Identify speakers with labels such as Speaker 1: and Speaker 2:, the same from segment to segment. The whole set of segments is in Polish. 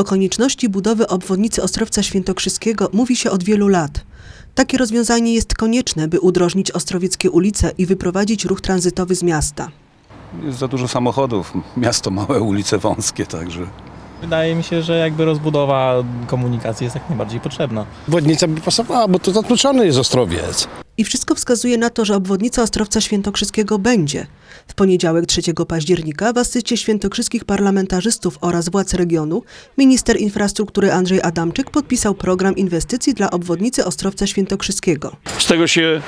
Speaker 1: O konieczności budowy obwodnicy Ostrowca Świętokrzyskiego mówi się od wielu lat. Takie rozwiązanie jest konieczne, by udrożnić ostrowieckie ulice i wyprowadzić ruch tranzytowy z miasta.
Speaker 2: Jest za dużo samochodów, miasto małe, ulice wąskie, także
Speaker 3: Wydaje mi się, że jakby rozbudowa komunikacji jest jak najbardziej potrzebna.
Speaker 4: Obwodnica by pasowała, bo to zatłoczony jest Ostrowiec.
Speaker 1: I wszystko wskazuje na to, że obwodnica Ostrowca Świętokrzyskiego będzie. W poniedziałek 3 października w asyście świętokrzyskich parlamentarzystów oraz władz regionu minister infrastruktury Andrzej Adamczyk podpisał program inwestycji dla obwodnicy Ostrowca Świętokrzyskiego.
Speaker 5: Z tego się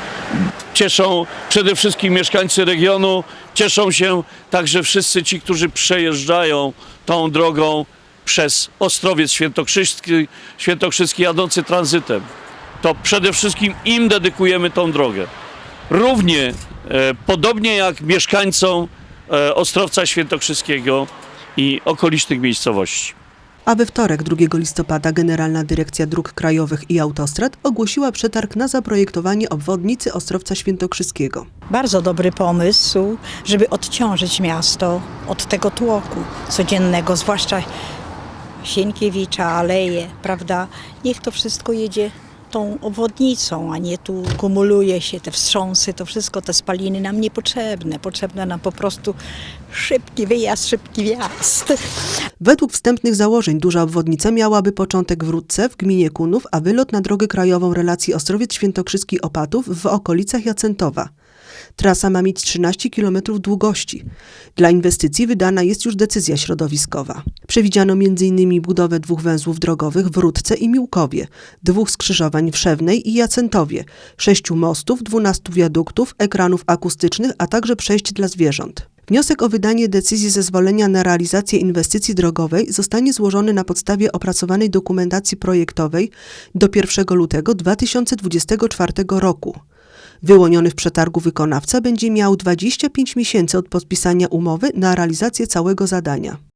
Speaker 5: cieszą przede wszystkim mieszkańcy regionu, cieszą się także wszyscy ci, którzy przejeżdżają tą drogą przez Ostrowiec Świętokrzyski, Świętokrzyski jadący tranzytem. To przede wszystkim im dedykujemy tą drogę. Równie e, podobnie jak mieszkańcom e, Ostrowca Świętokrzyskiego i okolicznych miejscowości.
Speaker 1: A we wtorek 2 listopada Generalna Dyrekcja Dróg Krajowych i Autostrad ogłosiła przetarg na zaprojektowanie obwodnicy Ostrowca Świętokrzyskiego.
Speaker 6: Bardzo dobry pomysł, żeby odciążyć miasto od tego tłoku codziennego, zwłaszcza Sienkiewicza, Aleje, prawda? Niech to wszystko jedzie tą obwodnicą, a nie tu kumuluje się te wstrząsy, to wszystko, te spaliny nam niepotrzebne. Potrzebne nam po prostu szybki wyjazd, szybki wjazd.
Speaker 1: Według wstępnych założeń duża obwodnica miałaby początek w Rudce w gminie Kunów, a wylot na drogę krajową relacji Ostrowiec Świętokrzyski Opatów w okolicach Jacentowa. Trasa ma mieć 13 km długości. Dla inwestycji wydana jest już decyzja środowiskowa. Przewidziano m.in. budowę dwóch węzłów drogowych w Rudce i Miłkowie, dwóch skrzyżowań w Szewnej i Jacentowie, sześciu mostów, 12 wiaduktów, ekranów akustycznych, a także przejść dla zwierząt. Wniosek o wydanie decyzji zezwolenia na realizację inwestycji drogowej zostanie złożony na podstawie opracowanej dokumentacji projektowej do 1 lutego 2024 roku. Wyłoniony w przetargu wykonawca będzie miał 25 miesięcy od podpisania umowy na realizację całego zadania.